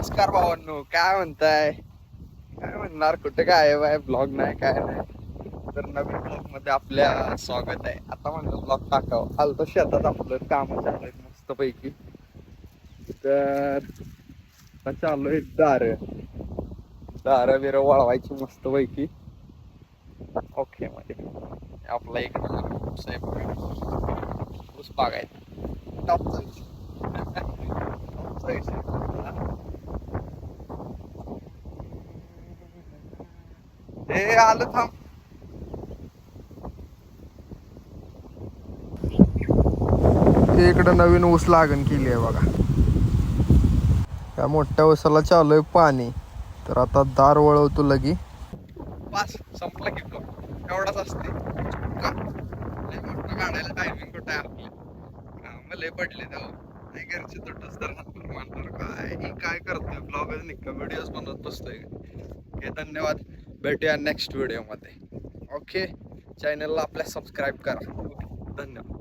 नमस्कार भावांनो काय म्हणताय? काय म्हणणार? कुठे काय आहे बाय ब्लॉग नाही काय नाही. तर नवीन ब्लॉगमध्ये आपल्या स्वागत आहे. आता म्हणलं ब्लॉग टाकावं. आलतो शेतात आपलं काम चालू आहे मस्त पैकी तर आता चालू आहे दार. दार बिर वळवायची मस्त पैकी ओके म्हणजे मध्ये आपला एक नंबर ऊस आहे बघा. ऊस बागायत टॉप हे आलं थांब. ते इकडं नवीन ऊस लागण केली आहे बघा. त्या मोठ्या ऊसाला चालू आहे पाणी. तर आता दार वळवतो लगी. पास संपला की ब्लॉग एवढाच असते. काढायला टायमिंग कुठं आपली? कामं लय पडले तेव्हा नाही घरचे तुटच तर म्हणणार काय काय करतोय? ब्लॉगच निघा व्हिडिओज बनवत बसतोय. धन्यवाद. भेटूया नेक्स्ट व्हिडिओमध्ये ओके चॅनलला आपल्या सबस्क्राईब करा. धन्यवाद.